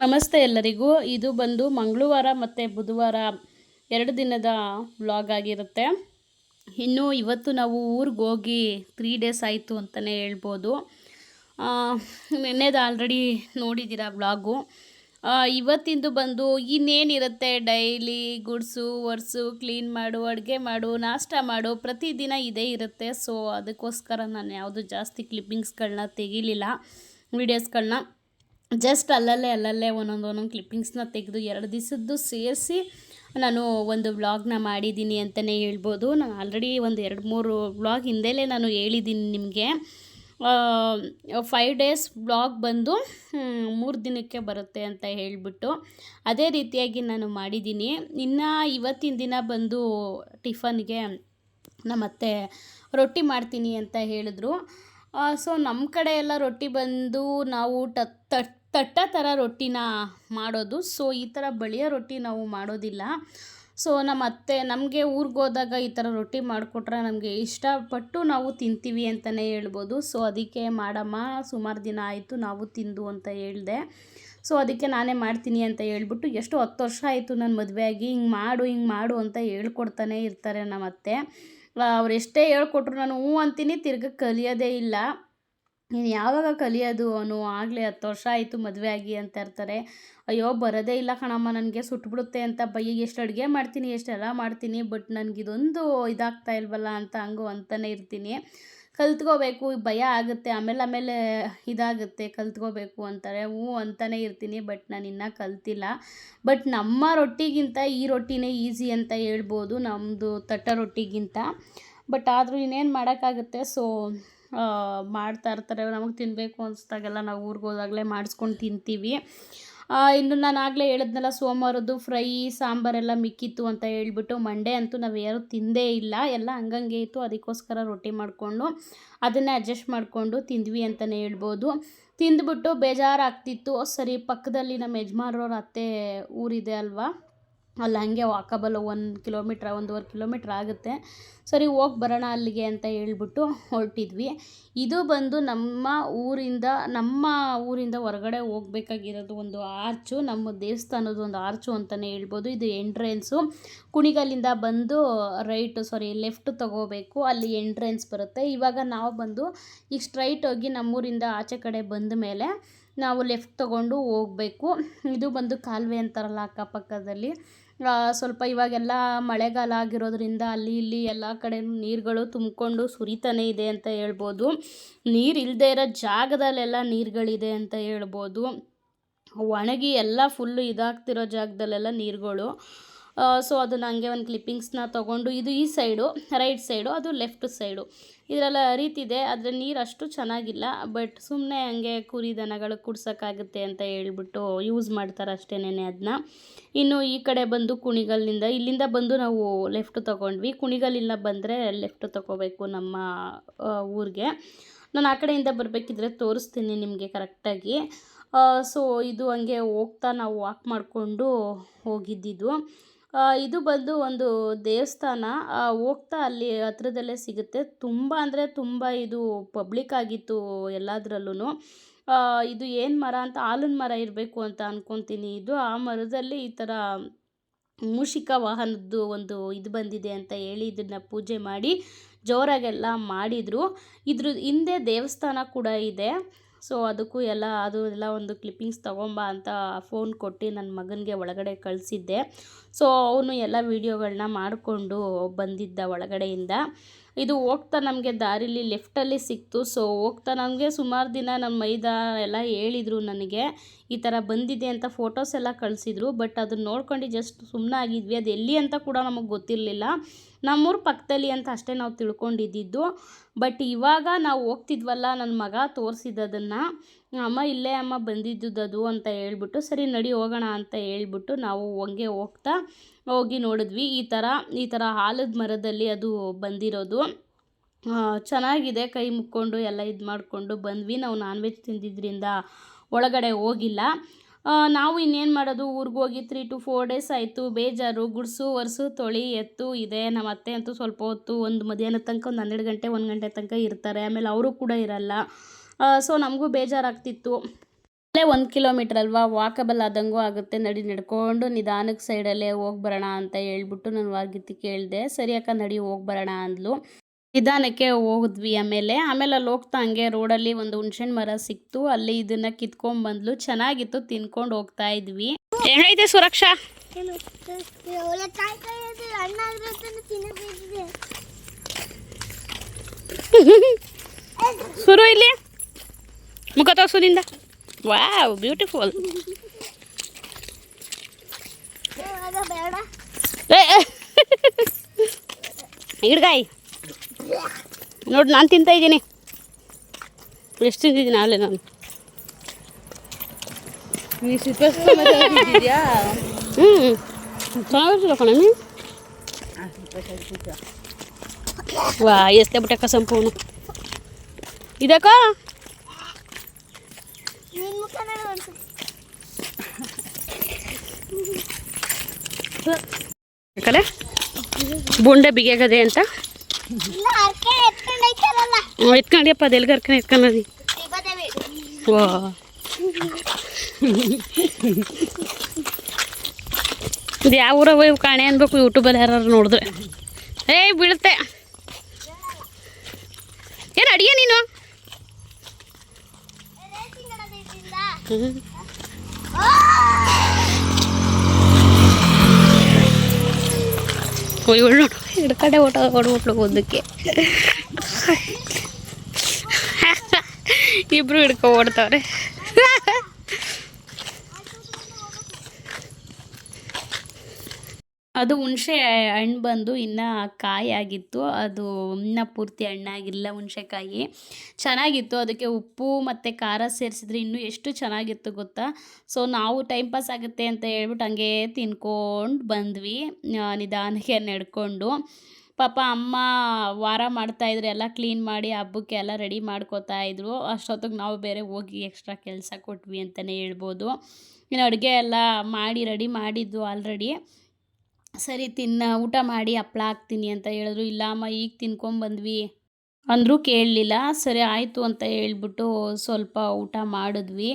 ನಮಸ್ತೆ ಎಲ್ಲರಿಗೂ. ಇದು ಬಂದು ಮಂಗಳವಾರ ಮತ್ತು ಬುಧವಾರ ಎರಡು ದಿನದ ವ್ಲಾಗ್ ಆಗಿರುತ್ತೆ. ಇನ್ನು ಇವತ್ತು ನಾವು ಊರಿಗೆ ಹೋಗಿ ತ್ರೀ ಡೇಸ್ ಆಯಿತು ಅಂತಲೇ ಹೇಳ್ಬೋದು. ನಿನ್ನೆದು ಆಲ್ರೆಡಿ ನೋಡಿದ್ದೀರಾ ವ್ಲಾಗು. ಇವತ್ತಿಂದು ಬಂದು ಇನ್ನೇನಿರುತ್ತೆ? ಡೈಲಿ ಗುಡ್ಸು, ಒರೆಸು ಕ್ಲೀನ್ ಮಾಡು, ಅಡುಗೆ ಮಾಡು, ನಾಷ್ಟ ಮಾಡು, ಪ್ರತಿದಿನ ಇದೇ ಇರುತ್ತೆ. ಸೊ ಅದಕ್ಕೋಸ್ಕರ ನಾನು ಯಾವುದು ಜಾಸ್ತಿ ಕ್ಲಿಪ್ಪಿಂಗ್ಸ್ಗಳನ್ನ ತೆಗಿಲಿಲ್ಲ ವೀಡಿಯೋಸ್ಗಳನ್ನ ಜಸ್ಟ್ ಅಲ್ಲಲ್ಲೇ ಅಲ್ಲಲ್ಲೇ ಒಂದೊಂದು ಒಂದೊಂದು ಕ್ಲಿಪ್ಪಿಂಗ್ಸ್ನ ತೆಗೆದು ಎರಡು ದಿವಸದ್ದು ಸೇರಿಸಿ ನಾನು ಒಂದು ವ್ಲಾಗ್ನ ಮಾಡಿದ್ದೀನಿ ಅಂತಲೇ ಹೇಳ್ಬೋದು. ನಾನು ಆಲ್ರೆಡಿ ಒಂದು ಎರಡು ಮೂರು ವ್ಲಾಗ್ ಹಿಂದೆಲೇ ನಾನು ಹೇಳಿದ್ದೀನಿ ನಿಮಗೆ. ಫೈವ್ ಡೇಸ್ ಬ್ಲಾಗ್ ಬಂದು ಮೂರು ದಿನಕ್ಕೆ ಬರುತ್ತೆ ಅಂತ ಹೇಳಿಬಿಟ್ಟು ಅದೇ ರೀತಿಯಾಗಿ ನಾನು ಮಾಡಿದ್ದೀನಿ. ಇನ್ನು ಇವತ್ತಿನ ದಿನ ಬಂದು ಟಿಫನ್ಗೆ ನಮ್ಮತ್ತೆ ರೊಟ್ಟಿ ಮಾಡ್ತೀನಿ ಅಂತ ಹೇಳಿದ್ರು. ಸೊ ನಮ್ಮ ಕಡೆ ಎಲ್ಲ ರೊಟ್ಟಿ ಬಂದು ನಾವು ಟ ತಟ್ ತಟ್ಟ ಥರ ರೊಟ್ಟಿನ ಮಾಡೋದು. ಸೊ ಈ ಥರ ಬಳಿಯೋ ರೊಟ್ಟಿ ನಾವು ಮಾಡೋದಿಲ್ಲ. ಸೊ ನಮ್ಮ ಅತ್ತೆ ನಮಗೆ ಊರಿಗೆ ಹೋದಾಗ ಈ ಥರ ರೊಟ್ಟಿ ಮಾಡಿಕೊಟ್ರೆ ನಮಗೆ ಇಷ್ಟಪಟ್ಟು ನಾವು ತಿಂತೀವಿ ಅಂತಲೇ ಹೇಳ್ಬೋದು. ಸೊ ಅದಕ್ಕೆ ಮಾಡಮ್ಮ, ಸುಮಾರು ದಿನ ಆಯಿತು ನಾವು ತಿಂದು ಅಂತ ಹೇಳಿದೆ. ಸೊ ಅದಕ್ಕೆ ನಾನೇ ಮಾಡ್ತೀನಿ ಅಂತ ಹೇಳ್ಬಿಟ್ಟು ಎಷ್ಟು ಹತ್ತು ವರ್ಷ ಆಯಿತು ನನ್ನ ಮದುವೆಯಾಗಿ ಹಿಂಗೆ ಮಾಡು ಹಿಂಗೆ ಮಾಡು ಅಂತ ಹೇಳ್ಕೊಡ್ತಾನೆ ಇರ್ತಾರೆ ನಮ್ಮ ಅತ್ತೆ. ಅವ್ರು ಎಷ್ಟೇ ಹೇಳ್ಕೊಟ್ರು ನಾನು ಹ್ಞೂ ಅಂತೀನಿ, ತಿರ್ಗಿ ಕಲಿಯೋದೇ ಇಲ್ಲ. ನೀನು ಯಾವಾಗ ಕಲಿಯೋದು? ಅವನು ಆಗಲೇ ಹತ್ತು ವರ್ಷ ಆಯಿತು ಮದುವೆ ಆಗಿ ಅಂತ ಇರ್ತಾರೆ. ಅಯ್ಯೋ, ಬರೋದೇ ಇಲ್ಲ ಕಣಮ್ಮ, ನನಗೆ ಸುಟ್ಬಿಡುತ್ತೆ ಅಂತ ಬೈ ಎಷ್ಟು ಅಡುಗೆ ಮಾಡ್ತೀನಿ, ಎಷ್ಟೆಲ್ಲ ಮಾಡ್ತೀನಿ ಬಟ್ ನನಗಿದೊಂದು ಇದಾಗ್ತಾ ಇಲ್ವಲ್ಲ ಅಂತ ಹಂಗು ಅಂತಲೇ ಇರ್ತೀನಿ. ಕಲ್ತ್ಕೋಬೇಕು, ಭಯ ಆಗುತ್ತೆ, ಆಮೇಲೆ ಆಮೇಲೆ ಇದಾಗುತ್ತೆ, ಕಲ್ತ್ಕೋಬೇಕು ಅಂತಾರೆ, ಹ್ಞೂ ಅಂತಲೇ ಇರ್ತೀನಿ ಬಟ್ ನಾನು ಇನ್ನೂ ಕಲ್ತಿಲ್ಲ. ಬಟ್ ನಮ್ಮ ರೊಟ್ಟಿಗಿಂತ ಈ ರೊಟ್ಟಿನೇ ಈಸಿ ಅಂತ ಹೇಳ್ಬೋದು ನಮ್ಮದು ತಟ್ಟ ರೊಟ್ಟಿಗಿಂತ. ಬಟ್ ಆದರೂ ಇನ್ನೇನು ಮಾಡೋಕ್ಕಾಗುತ್ತೆ? ಸೊ ಮಾಡ್ತಾ ಇರ್ತಾರೆ. ನಮಗೆ ತಿನ್ನಬೇಕು ಅನಿಸ್ದಾಗೆಲ್ಲ ನಾವು ಊರಿಗೆ ಹೋದಾಗಲೇ ಮಾಡಿಸ್ಕೊಂಡು ತಿಂತೀವಿ. ಇನ್ನು ನಾನು ಆಗಲೇ ಹೇಳಿದ್ನಲ್ಲ, ಸೋಮವಾರದ್ದು ಫ್ರೈ, ಸಾಂಬಾರೆಲ್ಲ ಮಿಕ್ಕಿತ್ತು ಅಂತ ಹೇಳ್ಬಿಟ್ಟು ಮಂಡೇ ಅಂತೂ ನಾವು ಯಾರೂ ತಿಂದೇ ಇಲ್ಲ. ಎಲ್ಲ ಹಂಗಂಗೆ ಇತ್ತು. ಅದಕ್ಕೋಸ್ಕರ ರೊಟ್ಟಿ ಮಾಡಿಕೊಂಡು ಅದನ್ನೇ ಅಡ್ಜಸ್ಟ್ ಮಾಡಿಕೊಂಡು ತಿಂದ್ವಿ ಅಂತಲೇ ಹೇಳ್ಬೋದು. ತಿಂದ್ಬಿಟ್ಟು ಬೇಜಾರಾಗ್ತಿತ್ತು. ಸರಿ, ಪಕ್ಕದಲ್ಲಿ ನಮ್ಮ ಯಜಮಾನ್ರವ್ರ ಅತ್ತೆ ಊರಿದೆ ಅಲ್ವಾ? ಅಲ್ಲಿ ಹಾಗೆ ವಾಕಬಲ್ ಒಂದು ಕಿಲೋಮೀಟ್ರ್ ಒಂದೂವರೆ ಕಿಲೋಮೀಟ್ರ್ ಆಗುತ್ತೆ. ಸರಿ, ಹೋಗಿ ಬರೋಣ ಅಲ್ಲಿಗೆ ಅಂತ ಹೇಳ್ಬಿಟ್ಟು ಹೊರಟಿದ್ವಿ. ಇದು ಬಂದು ನಮ್ಮ ಊರಿಂದ ನಮ್ಮ ಊರಿಂದ ಹೊರಗಡೆ ಹೋಗ್ಬೇಕಾಗಿರೋದು ಒಂದು ಆರ್ಚು ನಮ್ಮ ದೇವಸ್ಥಾನದ ಒಂದು ಆರ್ಚು ಅಂತಲೇ ಹೇಳ್ಬೋದು. ಇದು ಎಂಟ್ರೆನ್ಸು ಕುಣಿಗಲ್ಲಿಂದ ಬಂದು ರೈಟು ಸಾರಿ ಲೆಫ್ಟ್ ತೊಗೋಬೇಕು. ಅಲ್ಲಿ ಎಂಟ್ರೆನ್ಸ್ ಬರುತ್ತೆ. ಇವಾಗ ನಾವು ಬಂದು ಈಗ ಸ್ಟ್ರೈಟ್ ಹೋಗಿ ನಮ್ಮೂರಿಂದ ಆಚೆ ಕಡೆ ಬಂದ ಮೇಲೆ ನಾವು ಲೆಫ್ಟ್ ತೊಗೊಂಡು ಹೋಗಬೇಕು. ಇದು ಬಂದು ಕಾಲುವೆ ಅಂತಾರಲ್ಲ ಅಕ್ಕಪಕ್ಕದಲ್ಲಿ. ಸ್ವಲ್ಪ ಇವಾಗೆಲ್ಲ ಮಳೆಗಾಲ ಆಗಿರೋದ್ರಿಂದ ಅಲ್ಲಿ ಇಲ್ಲಿ ಎಲ್ಲ ಕಡೆ ನೀರುಗಳು ತುಂಬಿಕೊಂಡು ಸುರಿತಾನೆ ಇದೆ ಅಂತ ಹೇಳ್ಬೋದು. ನೀರು ಇಲ್ಲದೆ ಇರೋ ಜಾಗದಲ್ಲೆಲ್ಲ ನೀರುಗಳಿದೆ ಅಂತ ಹೇಳ್ಬೋದು. ಒಣಗಿ ಎಲ್ಲ ಫುಲ್ಲು ಇದಾಗ್ತಿರೋ ಜಾಗದಲ್ಲೆಲ್ಲ ನೀರುಗಳು. ಸೊ ಅದನ್ನು ಹಂಗೆ ಒಂದು ಕ್ಲಿಪ್ಪಿಂಗ್ಸ್ನ ತೊಗೊಂಡು, ಇದು ಈ ಸೈಡು ರೈಟ್ ಸೈಡು ಅದು ಲೆಫ್ಟ್ ಸೈಡು ಇದರೆಲ್ಲ ಹರಿತಿದೆ ಆದರೆ ನೀರು ಅಷ್ಟು ಚೆನ್ನಾಗಿಲ್ಲ ಬಟ್ ಸುಮ್ಮನೆ ಹಂಗೆ ಕುರಿ ದನಗಳು ಕುಡ್ಸೋಕ್ಕಾಗುತ್ತೆ ಅಂತ ಹೇಳ್ಬಿಟ್ಟು ಯೂಸ್ ಮಾಡ್ತಾರೆ ಅಷ್ಟೇನೆ ಅದನ್ನ ಇನ್ನು ಈ ಕಡೆ ಬಂದು ಕುಣಿಗಲ್ನಿಂದ, ಇಲ್ಲಿಂದ ಬಂದು ನಾವು ಲೆಫ್ಟ್ ತೊಗೊಂಡ್ವಿ. ಕುಣಿಗಲ್ಲಿಂದ ಬಂದರೆ ಲೆಫ್ಟ್ ತೊಗೋಬೇಕು ನಮ್ಮ ಊರಿಗೆ. ನಾನು ಆ ಕಡೆಯಿಂದ ಬರಬೇಕಿದ್ರೆ ತೋರಿಸ್ತೀನಿ ನಿಮಗೆ ಕರೆಕ್ಟಾಗಿ. ಸೊ ಇದು ಹಂಗೆ ಹೋಗ್ತಾ ನಾವು ವಾಕ್ ಮಾಡಿಕೊಂಡು ಹೋಗಿದ್ದಿದ್ದು. ಇದು ಬಂದು ಒಂದು ದೇವಸ್ಥಾನ. ಹೋಗ್ತಾ ಅಲ್ಲಿ ಹತ್ರದಲ್ಲೇ ಸಿಗುತ್ತೆ. ತುಂಬ ಅಂದರೆ ತುಂಬ ಇದು ಪಬ್ಲಿಕ್ ಆಗಿತ್ತು ಎಲ್ಲದರಲ್ಲೂ ಇದು ಏನು ಮರ ಅಂತ ಆಲಿನ ಮರ ಇರಬೇಕು ಅಂತ ಅಂದ್ಕೊತೀನಿ ಇದು ಆ ಮರದಲ್ಲಿ ಈ ಥರ ಮೂಷಿಕ ವಾಹನದ್ದು ಒಂದು ಇದು ಬಂದಿದೆ ಅಂತ ಹೇಳಿ ಇದನ್ನು ಪೂಜೆ ಮಾಡಿ ಜೋರಾಗೆಲ್ಲ ಮಾಡಿದರು. ಇದ್ರ ಹಿಂದೆ ದೇವಸ್ಥಾನ ಕೂಡ ಇದೆ. ಸೊ ಅದಕ್ಕೂ ಎಲ್ಲ, ಅದು ಎಲ್ಲ ಒಂದು ಕ್ಲಿಪ್ಪಿಂಗ್ಸ್ ತೊಗೊಂಬ ಅಂತ ಫೋನ್ ಕೊಟ್ಟು ನನ್ನ ಮಗನಿಗೆ ಒಳಗಡೆ ಕಳಿಸಿದ್ದೆ. ಸೊ ಅವನು ಎಲ್ಲ ವೀಡಿಯೋಗಳನ್ನ ಮಾಡಿಕೊಂಡು ಬಂದಿದ್ದ ಒಳಗಡೆಯಿಂದ. ಇದು ಹೋಗ್ತಾ ನಮಗೆ ದಾರಿಲಿ ಲೆಫ್ಟಲ್ಲಿ ಸಿಕ್ತು. ಸೊ ಹೋಗ್ತಾ ನಮಗೆ ಸುಮಾರು ದಿನ ನಮ್ಮ ಮೈದ ಎಲ್ಲ ಹೇಳಿದರು ನನಗೆ, ಈ ಥರ ಬಂದಿದೆ ಅಂತ ಫೋಟೋಸ್ ಎಲ್ಲ ಕಳಿಸಿದ್ರು. ಬಟ್ ಅದನ್ನ ನೋಡ್ಕೊಂಡು ಜಸ್ಟ್ ಸುಮ್ಮನೆ ಆಗಿದ್ವಿ ಅದು ಎಲ್ಲಿ ಅಂತ ಕೂಡ ನಮಗೆ ಗೊತ್ತಿರಲಿಲ್ಲ. ನಮ್ಮೂರ ಪಕ್ಕದಲ್ಲಿ ಅಂತ ಅಷ್ಟೇ ನಾವು ತಿಳ್ಕೊಂಡಿದ್ದಿದ್ದು. ಬಟ್ ಇವಾಗ ನಾವು ಹೋಗ್ತಿದ್ವಲ್ಲ ನನ್ನ ಮಗ ತೋರಿಸಿದ್ದದನ್ನು ಅಮ್ಮ ಇಲ್ಲೇ ಅಮ್ಮ ಬಂದಿದ್ದುದದು ಅಂತ ಹೇಳ್ಬಿಟ್ಟು, ಸರಿ ನಡಿ ಹೋಗೋಣ ಅಂತ ಹೇಳ್ಬಿಟ್ಟು ನಾವು ಹಂಗೆ ಹೋಗ್ತಾ ಹೋಗಿ ನೋಡಿದ್ವಿ. ಈ ಥರ ಈ ಥರ ಆಲದ ಮರದಲ್ಲಿ ಅದು ಬಂದಿರೋದು. ಚೆನ್ನಾಗಿದೆ ಕೈ ಮುಕ್ಕೊಂಡು ಎಲ್ಲ ಇದು ಮಾಡಿಕೊಂಡು ಬಂದ್ವಿ. ನಾವು ನಾನ್ ವೆಜ್ ತಿಂದಿದ್ದರಿಂದ ಒಳಗಡೆ ಹೋಗಿಲ್ಲ. ನಾವು ಇನ್ನೇನು ಮಾಡೋದು? ಊರಿಗೆ ಹೋಗಿ ತ್ರೀ ಟು ಫೋರ್ ಡೇಸ್ ಆಯಿತು. ಬೇಜಾರು. ಗುಡಿಸು, ಒರೆಸು, ತೊಳಿ, ಎತ್ತು, ಇದೆ. ನಮ್ಮ ಅತ್ತೆ ಅಂತೂ ಸ್ವಲ್ಪ ಹೊತ್ತು ಒಂದು ಮಧ್ಯಾಹ್ನದ ತನಕ ಒಂದು ಹನ್ನೆರಡು ಗಂಟೆ, ಒಂದು ಗಂಟೆ ತನಕ ಇರ್ತಾರೆ. ಆಮೇಲೆ ಅವರು ಕೂಡ ಇರಲ್ಲ. ಸೊ ನಮಗೂ ಬೇಜಾರಾಗ್ತಿತ್ತು. ಅಲ್ಲೇ ಒಂದು ಕಿಲೋಮೀಟ್ರ್ ಅಲ್ವಾ? ವಾಕಬಲ್ ಆದಂಗೂ ಆಗುತ್ತೆ. ನಡಿ ನಡ್ಕೊಂಡು ನಿಧಾನಕ್ಕೆ ಸೈಡಲ್ಲೇ ಹೋಗಿ ಬರೋಣ ಅಂತ ಹೇಳ್ಬಿಟ್ಟು ನಾನು ವಾರ್ಗಿತ್ತಿ ಕೇಳಿದೆ. ಸರಿ ಅಕ್ಕ, ನಡಿ ಹೋಗಿ ಬರೋಣ ಅಂದ್ಲು. ನಿಧಾನಕ್ಕೆ ಹೋದ್ವಿ ಆಮೇಲೆ. ಆಮೇಲೆ ಅಲ್ಲಿ ಹೋಗ್ತಾ ಹಂಗೆ ರೋಡಲ್ಲಿ ಒಂದು ಹುಣ್ಸೆಹಣ್ಣು ಮರ ಸಿಕ್ತು. ಅಲ್ಲಿ ಇದನ್ನ ಕಿತ್ಕೊಂಡ್ ಬಂದ್ಲು. ಚೆನ್ನಾಗಿತ್ತು ತಿನ್ಕೊಂಡು ಹೋಗ್ತಾ ಇದ್ವಿ. ಹೆಂಗೈತೆ ಸುರಕ್ಷಾ? ಸುರು ಇಲ್ಲಿ. ಮುಖ ತೋರ್ಸೋದಿಂದ ವಾವ್ ಬ್ಯೂಟಿಫುಲ್. ಹಿಡ್ಗಾಯಿ ನೋಡಿ ನಾನು ತಿಂತಾ ಇದ್ದೀನಿ. ಎಷ್ಟು ತಿಂತಿದ್ದೀನಿ ಅಲ್ಲೇ ನಾನು. ಹ್ಞೂ ಚೆನ್ನಾಗಿರ್ತದೆ ಕಣಮಿ ವಾ ಎಷ್ಟೇ ಬಿಟ್ಟಕ್ಕ ಸಂಪೂರ್ಣ. ಇದಕ್ಕ. ಕಲೆ ಬುಂಡೆ ಬಿಗಿಯಾಗದೆ ಅಂತ? ఎత్తుకండి అప్ప తెలుగు ఎరకని ఎత్తుకన్నది ಇದು ಯಾವ ಊರ ಹೋಗಿ ಕಾಣೆ ಅನ್ಬೇಕು ಯೂಟ್ಯೂಬಲ್ಲಿ ಯಾರು ನೋಡಿದ್ರೆ ಏಯ್ ಬೀಳುತ್ತೆ ಏನು ಅಡಿಗೆ ನೀನು ಒಳ್ಳೆ ನೋಡು ಎರಡು ಕಡೆ ಓಟ ಓಡ್ಬಿಟ್ಲು ಓದಕ್ಕೆ ಇಬ್ರು ಹಿಡ್ಕೊ ಓಡ್ತಾವ್ರೆ. ಅದು ಹುಣಸೆ ಹಣ್ಣು ಬಂದು ಇನ್ನು ಕಾಯಿ ಆಗಿತ್ತು. ಅದು ಇನ್ನೂ ಪೂರ್ತಿ ಹಣ್ಣಾಗಿಲ್ಲ ಹುಣಸೆಕಾಯಿ. ಚೆನ್ನಾಗಿತ್ತು. ಅದಕ್ಕೆ ಉಪ್ಪು ಮತ್ತು ಖಾರ ಸೇರಿಸಿದ್ರೆ ಇನ್ನೂ ಎಷ್ಟು ಚೆನ್ನಾಗಿತ್ತು ಗೊತ್ತಾ? ಸೊ ನಾವು ಟೈಮ್ ಪಾಸ್ ಆಗುತ್ತೆ ಅಂತ ಹೇಳ್ಬಿಟ್ಟು ಹಂಗೆ ತಿನ್ಕೊಂಡು ಬಂದ್ವಿ. ನಿಧಾನಕ್ಕೆ ನಡ್ಕೊಂಡು. ಪಾಪ ಅಮ್ಮ ವಾರ ಮಾಡ್ತಾಯಿದ್ರು ಎಲ್ಲ ಕ್ಲೀನ್ ಮಾಡಿ ಹಬ್ಬಕ್ಕೆ ಎಲ್ಲ ರೆಡಿ ಮಾಡ್ಕೋತಾ ಇದ್ರು. ಅಷ್ಟೊತ್ತಿಗೆ ನಾವು ಬೇರೆ ಹೋಗಿ ಎಕ್ಸ್ಟ್ರಾ ಕೆಲಸ ಕೊಟ್ವಿ ಅಂತಲೇ ಹೇಳ್ಬೋದು. ಇನ್ನು ಅಡುಗೆ ಎಲ್ಲ ಮಾಡಿ ರೆಡಿ ಮಾಡಿದ್ದು ಆಲ್ರೆಡಿ ಸರಿ, ತಿನ್ನ, ಊಟ ಮಾಡಿ ಹಪ್ಳ ಹಾಕ್ತೀನಿ ಅಂತ ಹೇಳಿದ್ರು. ಇಲ್ಲ ಅಮ್ಮ, ಈಗ ತಿನ್ಕೊಂಬಂದ್ವಿ ಅಂದರೂ ಕೇಳಲಿಲ್ಲ. ಸರಿ, ಆಯಿತು ಅಂತ ಹೇಳ್ಬಿಟ್ಟು ಸ್ವಲ್ಪ ಊಟ ಮಾಡಿದ್ವಿ.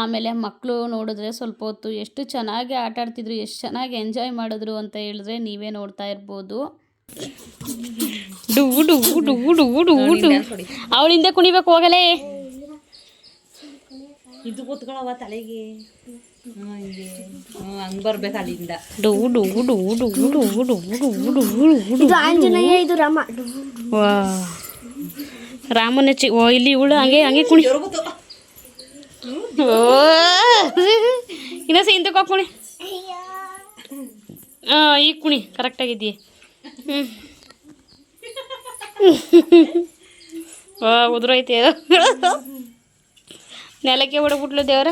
ಆಮೇಲೆ ಮಕ್ಕಳು ನೋಡಿದ್ರೆ ಸ್ವಲ್ಪ ಹೊತ್ತು ಎಷ್ಟು ಚೆನ್ನಾಗಿ ಆಟಾಡ್ತಿದ್ರು, ಎಷ್ಟು ಚೆನ್ನಾಗಿ ಎಂಜಾಯ್ ಮಾಡಿದ್ರು ಅಂತ ಹೇಳಿದ್ರೆ ನೀವೇ ನೋಡ್ತಾ ಇರ್ಬೋದು. ಅವಳಿಂದ ಕುಣಿಬೇಕು ಹೋಗಲೇ ಇದು ಕೂತ್ಕೊಳ್ಳವ ತಲೆಗೆ ಅಲ್ಲಿಂದ ಇದು ರಾಮ ರಾಮನ ಚಿ ಓ ಇಲ್ಲಿ ಇವಳು ಹಂಗೆ ಹಂಗೆ ಕುಣಿ ಓ ಇನ್ನೊಂದ್ಸ ಹಿಂದಕ್ಕೆ ಹೋಗಿ ಕುಣಿ ಆ ಈ ಕುಣಿ ಕರೆಕ್ಟಾಗಿದ್ದೀಯ ಉದುರೈತೆ ನೆಲಕ್ಕೆ ಹೊಡಬಿಟ್ಲು ದೇವ್ರ.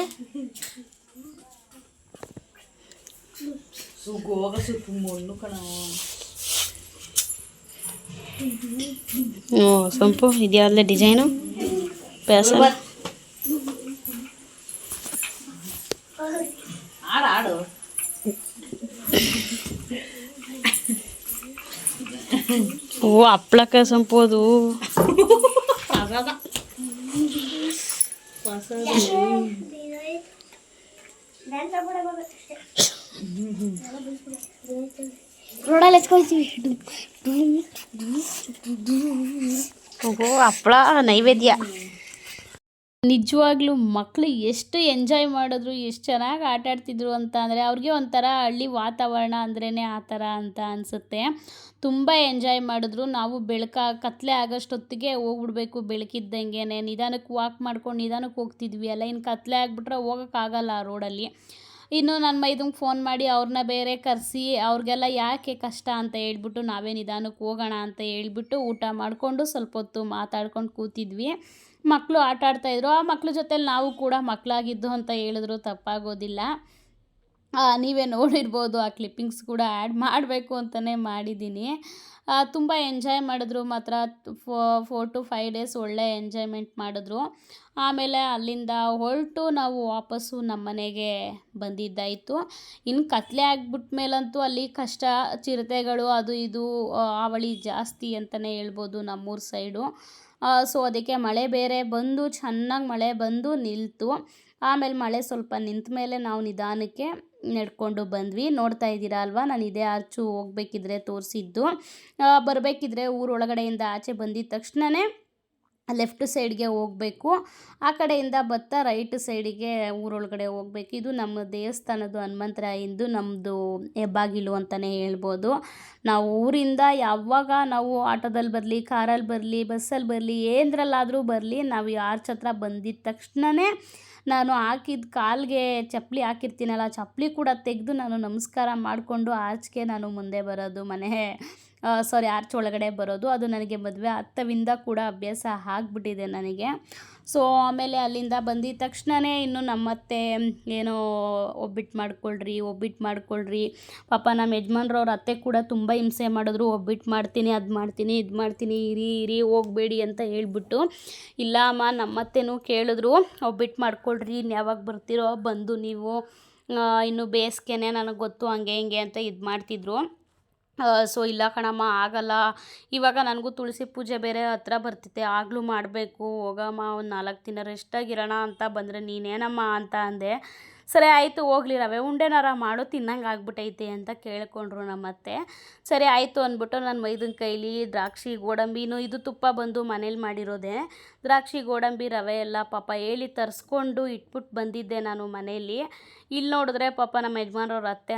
ಹ್ಞೂ ಸೊಂಪು ಇದೆಯಾದಲೇ ಡಿಸೈನು ಪ್ಯಾಸ? ಆಡು ಆಡು. ಓ ಹಪ್ಳಕ್ಕ ಸಂಪೋದು ರೋಡಲ್ಲಿ ಎತ್ಕೊಳ್ತೀವಿ. ಓಹೋ ಹಪ್ಪಳ ನೈವೇದ್ಯ. ನಿಜವಾಗ್ಲೂ ಮಕ್ಕಳು ಎಷ್ಟು ಎಂಜಾಯ್ ಮಾಡಿದ್ರು ಎಷ್ಟು ಚೆನ್ನಾಗಿ ಆಟ ಆಡ್ತಿದ್ರು ಅಂತ ಅಂದರೆ ಅವ್ರಿಗೆ ಒಂಥರ ಹಳ್ಳಿ ವಾತಾವರಣ ಅಂದ್ರೇ ಆ ಥರ ಅಂತ ಅನಿಸುತ್ತೆ. ತುಂಬ ಎಂಜಾಯ್ ಮಾಡಿದ್ರು. ನಾವು ಬೆಳಕ, ಕತ್ಲೆ ಆಗೋಷ್ಟೊತ್ತಿಗೆ ಹೋಗ್ಬಿಡ್ಬೇಕು ಬೆಳಕಿದ್ದಂಗೆ ನಿಧಾನಕ್ಕೆ ವಾಕ್ ಮಾಡ್ಕೊಂಡು ನಿಧಾನಕ್ಕೆ ಹೋಗ್ತಿದ್ವಿ. ಅಲ್ಲ, ಇನ್ನು ಕತ್ಲೆ ಆಗಿಬಿಟ್ರೆ ಹೋಗೋಕ್ಕಾಗಲ್ಲ ಆ ರೋಡಲ್ಲಿ ಇನ್ನು ನನ್ನ ಮೈದಂಗೆ ಫೋನ್ ಮಾಡಿ ಅವ್ರನ್ನ ಬೇರೆ ಕರೆಸಿ, ಅವ್ರಿಗೆಲ್ಲ ಯಾಕೆ ಕಷ್ಟ ಅಂತ ಹೇಳ್ಬಿಟ್ಟು ನಾವೇ ನಿಧಾನಕ್ಕೆ ಹೋಗೋಣ ಅಂತ ಹೇಳ್ಬಿಟ್ಟು ಊಟ ಮಾಡಿಕೊಂಡು ಸ್ವಲ್ಪ ಹೊತ್ತು ಮಾತಾಡ್ಕೊಂಡು ಕೂತಿದ್ವಿ. ಮಕ್ಕಳು ಆಟ ಆಡ್ತಾಯಿದ್ರು ಆ ಮಕ್ಳ ಜೊತೆಲಿ ನಾವು ಕೂಡ ಮಕ್ಕಳಾಗಿದ್ದು ಅಂತ ಹೇಳಿದ್ರು. ತಪ್ಪಾಗೋದಿಲ್ಲ. ನೀವೇ ನೋಡಿರ್ಬೋದು, ಆ ಕ್ಲಿಪ್ಪಿಂಗ್ಸ್ ಕೂಡ ಆ್ಯಡ್ ಮಾಡಬೇಕು ಅಂತಲೇ ಮಾಡಿದ್ದೀನಿ. ತುಂಬ ಎಂಜಾಯ್ ಮಾಡಿದ್ರು, ಮಾತ್ರ ಫೋರ್ ಟು ಫೈವ್ ಡೇಸ್ ಒಳ್ಳೆ ಎಂಜಾಯ್ಮೆಂಟ್ ಮಾಡಿದ್ರು. ಆಮೇಲೆ ಅಲ್ಲಿಂದ ಹೊರಟು ನಾವು ವಾಪಸ್ಸು ನಮ್ಮ ಮನೆಗೆ ಬಂದಿದ್ದಾಯಿತು. ಇನ್ನು ಕತ್ಲೆ ಆಗ್ಬಿಟ್ಟ ಮೇಲಂತೂ ಅಲ್ಲಿ ಕಷ್ಟ, ಚಿರತೆಗಳು, ಅದು ಇದು ಆವಳಿ ಜಾಸ್ತಿ ಅಂತಲೇ ಹೇಳ್ಬೋದು ನಮ್ಮೂರ ಸೈಡು ಸೊ ಅದಕ್ಕೆ ಮಳೆ ಬೇರೆ ಬಂದು, ಚೆನ್ನಾಗಿ ಮಳೆ ಬಂದು ನಿಲ್ತು. ಆಮೇಲೆ ಮಳೆ ಸ್ವಲ್ಪ ನಿಂತ ಮೇಲೆ ನಾವು ನಿಧಾನಕ್ಕೆ ನಡ್ಕೊಂಡು ಬಂದ್ವಿ. ನೋಡ್ತಾ ಇದ್ದೀರಾ ಅಲ್ವಾ? ನಾನು ಇದೇ ಆಚು ಹೋಗ್ಬೇಕಿದ್ರೆ ತೋರಿಸಿದ್ದು. ಬರಬೇಕಿದ್ರೆ ಊರೊಳಗಡೆಯಿಂದ ಆಚೆ ಬಂದಿದ ತಕ್ಷಣವೇ ಲೆಫ್ಟ್ ಸೈಡ್ಗೆ ಹೋಗಬೇಕು. ಆ ಕಡೆಯಿಂದ ಬತ್ತ ರೈಟ್ ಸೈಡಿಗೆ ಊರೊಳಗಡೆ ಹೋಗ್ಬೇಕು. ಇದು ನಮ್ಮ ದೇವಸ್ಥಾನದ್ದು ಹನುಮಂತರಾಯಿಂದು ನಮ್ಮದು ಹೆಬ್ಬಾಗಿಲು ಅಂತಲೇ ಹೇಳ್ಬೋದು. ನಾವು ಊರಿಂದ ಯಾವಾಗ ನಾವು ಆಟೋದಲ್ಲಿ ಬರಲಿ, ಕಾರಲ್ಲಿ ಬರಲಿ, ಬಸ್ಸಲ್ಲಿ ಬರಲಿ ಏನರಲ್ಲಾದರೂ ಬರಲಿ, ನಾವು ಆರ್ಚ್ ಹತ್ರ ಬಂದಿದ್ದ ತಕ್ಷಣವೇ ನಾನು ಹಾಕಿದ ಕಾಲಿಗೆ ಚಪ್ಪಲಿ ಹಾಕಿರ್ತೀನಲ್ಲ, ಚಪ್ಪಲಿ ಕೂಡ ತೆಗೆದು ನಾನು ನಮಸ್ಕಾರ ಮಾಡಿಕೊಂಡು ಆಚೆಗೆ ನಾನು ಮುಂದೆ ಬರೋದು ಮನೆ. ಸಾರಿ ಆರ್ಚ್ ಒಳಗಡೆ ಬರೋದು. ಅದು ನನಗೆ ಮದುವೆ ಹತ್ತವಿಂದ ಕೂಡ ಅಭ್ಯಾಸ ಆಗಿಬಿಟ್ಟಿದೆ ನನಗೆ. ಸೊ ಆಮೇಲೆ ಅಲ್ಲಿಂದ ಬಂದಿದ ತಕ್ಷಣವೇ ಇನ್ನು ನಮ್ಮತ್ತೆ ಏನೋ ಒಬ್ಬಿಟ್ಟು ಮಾಡ್ಕೊಳ್ರಿ ಒಬ್ಬಿಟ್ಟು ಮಾಡ್ಕೊಳ್ರಿ. ಪಾಪ ನಮ್ಮ ಯಜಮಾನ್ರವ್ರ ಅತ್ತೆ ಕೂಡ ತುಂಬ ಹಿಂಸೆ ಮಾಡಿದ್ರು. ಒಬ್ಬಿಟ್ಟು ಮಾಡ್ತೀನಿ, ಅದು ಮಾಡ್ತೀನಿ, ಇದು ಮಾಡ್ತೀನಿ, ಇರಿ ಇರಿ, ಹೋಗಬೇಡಿ ಅಂತ ಹೇಳ್ಬಿಟ್ಟು. ಇಲ್ಲ ಅಮ್ಮ, ನಮ್ಮತ್ತೆನೂ ಕೇಳಿದ್ರು, ಒಬ್ಬಿಟ್ಟು ಮಾಡ್ಕೊಳ್ರಿ ಯಾವಾಗ ಬರ್ತೀರೋ ಬಂದು ನೀವು ಇನ್ನು ಬೇಸಿಗೆನೇ ನನಗೆ ಗೊತ್ತು ಹಂಗೆ ಹಿಂಗೆ ಅಂತ ಇದು ಮಾಡ್ತಿದ್ರು. ಸೊ ಇಲ್ಲ ಕಣಮ್ಮ, ಆಗಲ್ಲ. ಇವಾಗ ನನಗೂ ತುಳಸಿ ಪೂಜೆ ಬೇರೆ ಹತ್ರ ಬರ್ತಿತ್ತೆ, ಆಗಲೂ ಮಾಡಬೇಕು. ಹೋಗಮ್ಮ, ಒಂದು ನಾಲ್ಕು ದಿನ ರೆಸ್ಟಾಗಿರೋಣ ಅಂತ ಬಂದರೆ ನೀನೇನಮ್ಮ ಅಂತ ಅಂದೆ. ಸರಿ ಆಯಿತು, ಹೋಗ್ಲಿ ರವೆ, ಉಂಡೆನಾರ ಮಾಡು, ತಿನ್ನಂಗೆ ಆಗ್ಬಿಟ್ಟೈತೆ ಅಂತ ಕೇಳ್ಕೊಂಡ್ರು ನಮ್ಮತ್ತೆ ಸರಿ ಆಯಿತು ಅಂದ್ಬಿಟ್ಟು ನಾನು ಮೈದನ ಕೈಲಿ ದ್ರಾಕ್ಷಿ, ಗೋಡಂಬಿನೂ, ಇದು ತುಪ್ಪ ಬಂದು ಮನೇಲಿ ಮಾಡಿರೋದೆ. ದ್ರಾಕ್ಷಿ, ಗೋಡಂಬಿ, ರವೆ ಎಲ್ಲ ಪಾಪ ಹೇಳಿ ತರಿಸ್ಕೊಂಡು ಇಟ್ಬಿಟ್ಟು ಬಂದಿದ್ದೆ ನಾನು ಮನೇಲಿ. ಇಲ್ಲಿ ನೋಡಿದ್ರೆ ಪಾಪ ನಮ್ಮ ಯಜಮಾನ್ರವ್ರ ಅತ್ತೆ,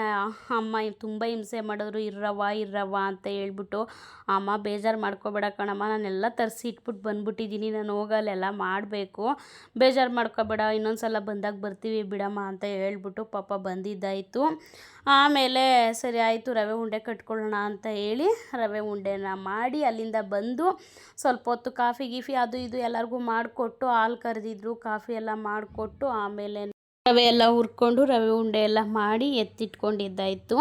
ಅಮ್ಮ ತುಂಬ ಹಿಂಸೆ ಮಾಡಿದ್ರು. ಇರ್ರವ್ವ ಇರ್ರವ್ವ ಅಂತ ಹೇಳ್ಬಿಟ್ಟು, ಅಮ್ಮ ಬೇಜಾರು ಮಾಡ್ಕೋಬೇಡ ಕಣಮ್ಮ, ನಾನೆಲ್ಲ ತರಿಸಿ ಇಟ್ಬಿಟ್ಟು ಬಂದ್ಬಿಟ್ಟಿದ್ದೀನಿ ನಾನು ಹೋಗಲ್ಲೆಲ್ಲ ಮಾಡಬೇಕು. ಬೇಜಾರು ಮಾಡ್ಕೋಬೇಡ ಇನ್ನೊಂದು ಸಲ ಬಂದಾಗ ಬರ್ತೀವಿ ಬಿಡಮ್ಮ ಅಂತ ಹೇಳ್ಬಿಟ್ಟು ಪಾಪ ಬಂದಿದ್ದಾಯಿತು. ಆಮೇಲೆ, ಸರಿ ಆಯಿತು, ರವೆ ಉಂಡೆ ಕಟ್ಕೊಳ್ಳೋಣ ಅಂತ ಹೇಳಿ ರವೆ ಉಂಡೆನ ಮಾಡಿ ಅಲ್ಲಿಂದ ಬಂದು ಸ್ವಲ್ಪ ಹೊತ್ತು ಕಾಫಿ ಗೀಫಿ ಅದು ಇದು ಎಲ್ಲರಿಗೂ ಮಾಡಿಕೊಟ್ಟು, ಹಾಲು ಕರೆದಿದ್ರು, ಕಾಫಿ ಎಲ್ಲ ಮಾಡಿಕೊಟ್ಟು, ಆಮೇಲೆ ರವೆ ಎಲ್ಲ ಹುರ್ಕೊಂಡು ರವೆ ಉಂಡೆ ಎಲ್ಲ ಮಾಡಿ ಎತ್ತಿಟ್ಕೊಂಡಿದ್ದಾಯಿತು.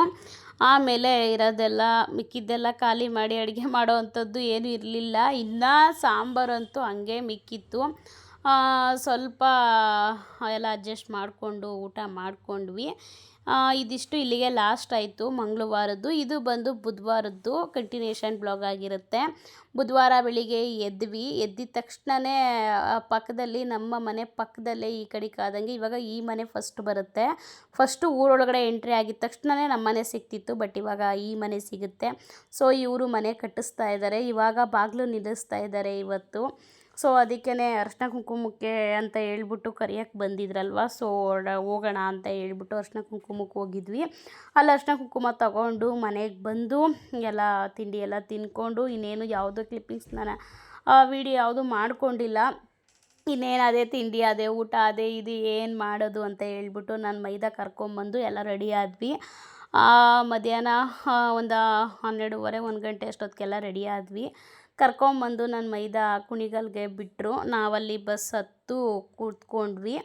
ಆಮೇಲೆ ಇರೋದೆಲ್ಲ ಮಿಕ್ಕಿದ್ದೆಲ್ಲ ಖಾಲಿ ಮಾಡಿ ಅಡುಗೆ ಮಾಡೋ ಅಂಥದ್ದು ಏನೂ ಇರಲಿಲ್ಲ. ಇನ್ನು ಸಾಂಬಾರಂತೂ ಹಂಗೆ ಮಿಕ್ಕಿತ್ತು. ಸ್ವಲ್ಪ ಎಲ್ಲ ಅಡ್ಜಸ್ಟ್ ಮಾಡಿಕೊಂಡು ಊಟ ಮಾಡ್ಕೊಂಡ್ವಿ. ಇದಿಷ್ಟು ಇಲ್ಲಿಗೆ ಲಾಸ್ಟ್ ಆಯಿತು, ಮಂಗಳವಾರದ್ದು. ಇದು ಬಂದು ಬುಧವಾರದ್ದು ಕಂಟಿನ್ಯೂಷನ್ ಬ್ಲಾಗ್ ಆಗಿರುತ್ತೆ. ಬುಧವಾರ ಬೆಳಿಗ್ಗೆ ಎದ್ವಿ. ಎದ್ದಿದ ತಕ್ಷಣವೇ ಪಕ್ಕದಲ್ಲಿ ನಮ್ಮ ಮನೆ ಪಕ್ಕದಲ್ಲೇ ಈ ಕಡೆ ಕಾದಂಗೆ ಇವಾಗ ಈ ಮನೆ ಫಸ್ಟ್ ಬರುತ್ತೆ. ಫಸ್ಟು ಊರೊಳಗಡೆ ಎಂಟ್ರಿ ಆಗಿದ ತಕ್ಷಣವೇ ನಮ್ಮ ಮನೆ ಸಿಕ್ತಿತ್ತು ಬಟ್ ಇವಾಗ ಈ ಮನೆ ಸಿಗುತ್ತೆ. ಸೊ ಇವರು ಮನೆ ಕಟ್ಟಿಸ್ತಾ ಇದ್ದಾರೆ ಇವಾಗ ಬಾಗಿಲು ನಿಲ್ಲಿಸ್ತಾ ಇದ್ದಾರೆ ಇವತ್ತು. ಸೊ ಅದಕ್ಕೇ ಅರ್ಶಿನ ಕುಂಕುಮಕ್ಕೆ ಅಂತ ಹೇಳ್ಬಿಟ್ಟು ಕರಿಯಕ್ಕೆ ಬಂದಿದ್ರಲ್ವ? ಸೊ ಹೋಗೋಣ ಅಂತ ಹೇಳ್ಬಿಟ್ಟು ಅರ್ಶಿನ ಕುಂಕುಮಕ್ಕೆ ಹೋಗಿದ್ವಿ. ಅಲ್ಲಿ ಅರ್ಶಿನ ಕುಂಕುಮ ತಗೊಂಡು ಮನೆಗೆ ಬಂದು ಎಲ್ಲ ತಿಂಡಿ ಎಲ್ಲ ತಿನ್ಕೊಂಡು ಇನ್ನೇನು ಯಾವುದೋ ಕ್ಲಿಪ್ಪಿಂಗ್ಸ್ ನಾನು ವಿಡಿಯೋ ಯಾವುದು ಮಾಡ್ಕೊಂಡಿಲ್ಲ. ಇನ್ನೇನು ಅದೇ ತಿಂಡಿ, ಅದೇ ಊಟ, ಅದೇ ಇದು ಏನು ಮಾಡೋದು ಅಂತ ಹೇಳ್ಬಿಟ್ಟು ನಾನು ಮೈದಾ ಕರ್ಕೊಂಬಂದು ಎಲ್ಲ ರೆಡಿ ಆದ್ವಿ. ಮಧ್ಯಾಹ್ನ ಒಂದು ಹನ್ನೆರಡುವರೆ, ಒಂದು ಗಂಟೆ ಅಷ್ಟೊತ್ತಿಗೆಲ್ಲ ರೆಡಿ ಆದ್ವಿ. ಕರ್ಕೊಂಬಂದು ನನ್ನ ಮೈದಾ ಕುಣಿಗಲ್ಗೆ ಬಿಟ್ಟರು ನಾವಲ್ಲಿ ಬಸ್ ಹತ್ತು ಕೂತ್ಕೊಂಡ್ವಿ.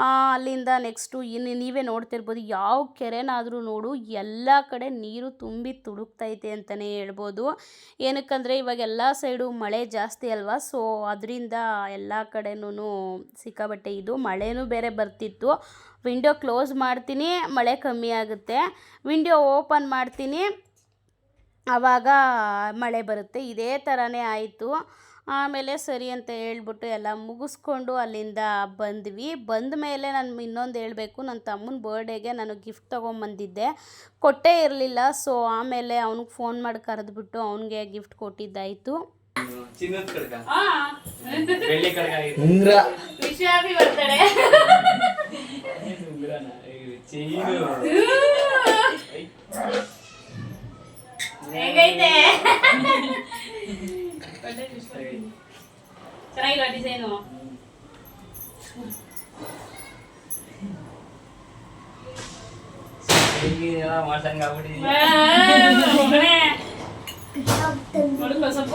ಅಲ್ಲಿಂದ ನೆಕ್ಸ್ಟು ಇನ್ನು ನೀವೇ ನೋಡ್ತಿರ್ಬೋದು ಯಾವ ಕೆರೆನಾದರೂ ನೋಡು, ಎಲ್ಲ ಕಡೆ ನೀರು ತುಂಬಿ ತುಳುಕ್ತೈತೆ ಅಂತಲೇ ಹೇಳ್ಬೋದು. ಏನಕ್ಕಂದರೆ ಇವಾಗ ಎಲ್ಲ ಸೈಡು ಮಳೆ ಜಾಸ್ತಿ ಅಲ್ವಾ ಸೊ ಅದರಿಂದ ಎಲ್ಲ ಕಡೆನೂ ಸಿಕ್ಕಾಬಟ್ಟೆ ಇದು. ಮಳೆನೂ ಬೇರೆ ಬರ್ತಿತ್ತು. ವಿಂಡೋ ಕ್ಲೋಸ್ ಮಾಡ್ತೀನಿ, ಮಳೆ ಕಮ್ಮಿ ಆಗುತ್ತೆ. ವಿಂಡೋ ಓಪನ್ ಮಾಡ್ತೀನಿ. ಆವಾಗ ಮಳೆ ಬರುತ್ತೆ. ಇದೇ ಥರನೇ ಆಯಿತು. ಆಮೇಲೆ ಸರಿ ಅಂತ ಹೇಳ್ಬಿಟ್ಟು ಎಲ್ಲ ಮುಗಿಸ್ಕೊಂಡು ಅಲ್ಲಿಂದ ಬಂದ್ವಿ. ಬಂದ ಮೇಲೆ ನಾನು ಇನ್ನೊಂದು ಹೇಳಬೇಕು. ನನ್ನ ತಮ್ಮನ ಬರ್ಡೇಗೆ ನಾನು ಗಿಫ್ಟ್ ತೊಗೊಂಬಂದಿದ್ದೆ. ಕೊಟ್ಟೇ ಇರಲಿಲ್ಲ. ಸೊ ಆಮೇಲೆ ಅವ್ನಿಗೆ ಫೋನ್ ಮಾಡಿ ಕರೆದ್ಬಿಟ್ಟು ಅವನಿಗೆ ಗಿಫ್ಟ್ ಕೊಟ್ಟಿದ್ದಾಯಿತು. ಡಿಸೈನು. ಸ್ವಲ್ಪ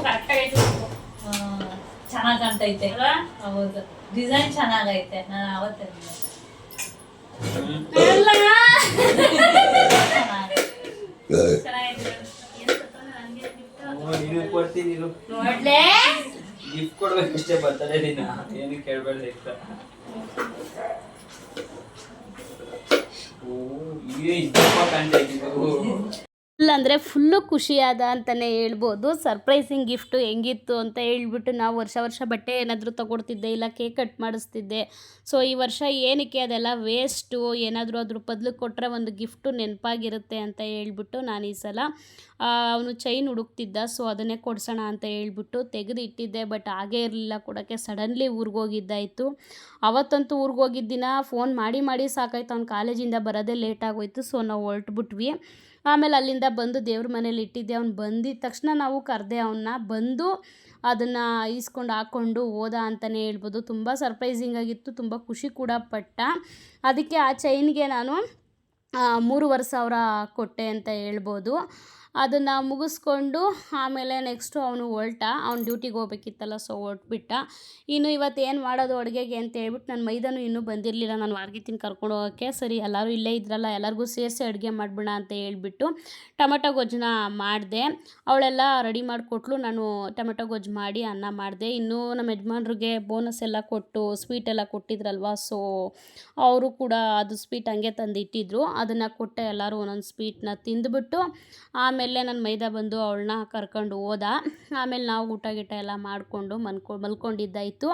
ಚೆನ್ನಾಗಿ ಕಾಣ್ತೈತೆ? ಹೌದು. ಡಿಸೈನ್ ಚೆನ್ನಾಗೈತೆ. ನಾನು ಅವತ್ತೇ ನೋಡ್ಲೇ. ಗಿಫ್ಟ್ ಕೊಡ್ಬೇಕಷ್ಟೇ ಬರ್ತಾರೆ ದಿನ ಏನು ಕೇಳ್ಬೇಡ ಇತ್ತ ಓ ಇದೇ ಇದ್ದಪ್ಪ ಕಾಣ್ತಾ ಇದ್ದು ಫುಲ್ ಅಂದರೆ ಫುಲ್ಲು ಖುಷಿಯಾದ ಅಂತಲೇ ಹೇಳ್ಬೋದು. ಸರ್ಪ್ರೈಸಿಂಗ್ ಗಿಫ್ಟು ಹೆಂಗಿತ್ತು ಅಂತ ಹೇಳ್ಬಿಟ್ಟು ನಾವು ವರ್ಷ ವರ್ಷ ಬಟ್ಟೆ ಏನಾದರೂ ತಗೊಡ್ತಿದ್ದೆ ಇಲ್ಲ ಕೇಕ್ ಕಟ್ ಮಾಡಿಸ್ತಿದ್ದೆ. ಸೊ, ಈ ವರ್ಷ ಏನಕ್ಕೆ ಅದೆಲ್ಲ ವೇಸ್ಟು, ಏನಾದರೂ ಅದ್ರ ಬದಲು ಕೊಟ್ಟರೆ ಒಂದು ಗಿಫ್ಟು ನೆನಪಾಗಿರುತ್ತೆ ಅಂತ ಹೇಳ್ಬಿಟ್ಟು ನಾನು ಈ ಸಲ ಅವನು ಚೈನ್ ಹುಡುಕ್ತಿದ್ದ. ಸೊ, ಅದನ್ನೇ ಕೊಡ್ಸೋಣ ಅಂತ ಹೇಳ್ಬಿಟ್ಟು ತೆಗೆದು ಇಟ್ಟಿದ್ದೆ ಬಟ್ ಹಾಗೇ ಇರಲಿಲ್ಲ ಕೊಡೋಕ್ಕೆ. ಸಡನ್ಲಿ ಊರಿಗೆ ಹೋಗಿದ್ದಾಯಿತು. ಅವತ್ತಂತೂ ಊರಿಗೆ ಹೋಗಿದ್ದ ದಿನ ಫೋನ್ ಮಾಡಿ ಮಾಡಿ ಸಾಕಾಯ್ತು. ಅವ್ನು ಕಾಲೇಜಿಂದ ಬರೋದೇ ಲೇಟ್ ಆಗೋಯ್ತು. ಸೊ, ನಾವು ಹೊರಟ್ಬಿಟ್ವಿ. ಆಮೇಲೆ ಅಲ್ಲಿಂದ ಬಂದು ದೇವ್ರ ಮನೇಲಿ ಇಟ್ಟಿದ್ದೆ. ಅವ್ನು ಬಂದಿದ ತಕ್ಷಣ ನಾವು ಕರೆದೆ ಅವನ್ನ ಬಂದು ಅದನ್ನು ಈಸ್ಕೊಂಡು ಹಾಕ್ಕೊಂಡು ಹೋದ ಅಂತಲೇ ಹೇಳ್ಬೋದು. ತುಂಬ ಸರ್ಪ್ರೈಸಿಂಗ್ ಆಗಿತ್ತು. ತುಂಬ ಖುಷಿ ಕೂಡ ಪಟ್ಟ. ಅದಕ್ಕೆ ಆ ಚೈನ್ಗೆ ನಾನು ಮೂರುವರೆ ಸಾವಿರ ಕೊಟ್ಟೆ ಅಂತ ಹೇಳ್ಬೋದು. ಅದನ್ನು ಮುಗಿಸ್ಕೊಂಡು ಆಮೇಲೆ ನೆಕ್ಸ್ಟು ಅವನು ಹೊರ್ಟ. ಅವ್ನು ಡ್ಯೂಟಿಗೆ ಹೋಗ್ಬೇಕಿತ್ತಲ್ಲ ಸೊ ಹೊರಟ್ಬಿಟ್ಟ. ಇನ್ನು ಇವತ್ತು ಏನು ಮಾಡೋದು ಅಡುಗೆಗೆ ಅಂತ ಹೇಳ್ಬಿಟ್ಟು ನನ್ನ ಮೈದಾನು ಇನ್ನೂ ಬಂದಿರಲಿಲ್ಲ. ನಾನು ವಾರ್ಗಿತೀನಿ ಕರ್ಕೊಂಡು ಹೋಗೋಕ್ಕೆ. ಸರಿ, ಎಲ್ಲರೂ ಇಲ್ಲೇ ಇದ್ರಲ್ಲ, ಎಲ್ಲರಿಗೂ ಸೇರಿಸಿ ಅಡುಗೆ ಮಾಡ್ಬಿಡೋಣ ಅಂತ ಹೇಳ್ಬಿಟ್ಟು ಟೊಮೆಟೊ ಗೊಜ್ಜನ್ನ ಮಾಡಿದೆ. ಅವಳೆಲ್ಲ ರೆಡಿ ಮಾಡಿಕೊಟ್ಲು. ನಾನು ಟೊಮೆಟೊ ಗೊಜ್ಜು ಮಾಡಿ ಅನ್ನ ಮಾಡಿದೆ. ಇನ್ನೂ ನಮ್ಮ ಯಜಮಾನ್ರಿಗೆ ಬೋನಸ್ ಎಲ್ಲ ಕೊಟ್ಟು ಸ್ವೀಟ್ ಎಲ್ಲ ಕೊಟ್ಟಿದ್ರಲ್ವ ಸೊ ಅವರು ಕೂಡ ಅದು ಸ್ವೀಟ್ ಹಂಗೆ ತಂದು ಇಟ್ಟಿದ್ರು ಅದನ್ನು ಕೊಟ್ಟೆ ಎಲ್ಲರೂ ಒಂದೊಂದು ಸ್ವೀಟ್ನ ತಿಂದುಬಿಟ್ಟು ಆಮೇಲೆ ನನ್ನ ಮೈದಾ ಬಂದು ಅವಳನ್ನ ಕರ್ಕೊಂಡು ಹೋದ. ಆಮೇಲೆ ನಾವು ಊಟ ಗೀಟ ಎಲ್ಲ ಮಾಡಿಕೊಂಡು ಮನ್ಕೊ ಮಲ್ಕೊಂಡಿದ್ದಾಯಿತು.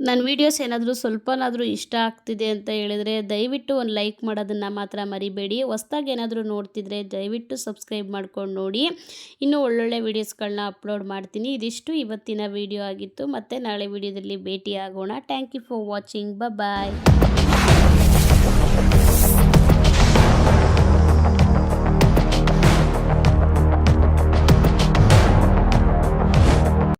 ನನ್ನ ವೀಡಿಯೋಸ್ ಏನಾದರೂ ಸ್ವಲ್ಪನಾದರೂ ಇಷ್ಟ ಆಗ್ತಿದೆ ಅಂತ ಹೇಳಿದರೆ ದಯವಿಟ್ಟು ಒಂದು ಲೈಕ್ ಮಾಡೋದನ್ನು ಮಾತ್ರ ಮರಿಬೇಡಿ. ಹೊಸ್ದಾಗಿ ಏನಾದರೂ ನೋಡ್ತಿದ್ರೆ ದಯವಿಟ್ಟು ಸಬ್ಸ್ಕ್ರೈಬ್ ಮಾಡ್ಕೊಂಡು ನೋಡಿ. ಇನ್ನೂ ಒಳ್ಳೊಳ್ಳೆ ವೀಡಿಯೋಸ್ಗಳನ್ನ ಅಪ್ಲೋಡ್ ಮಾಡ್ತೀನಿ. ಇದಿಷ್ಟು ಇವತ್ತಿನ ವಿಡಿಯೋ ಆಗಿತ್ತು. ಮತ್ತು ನಾಳೆ ವಿಡಿಯೋದಲ್ಲಿ ಭೇಟಿ ಆಗೋಣ thank you for watching bye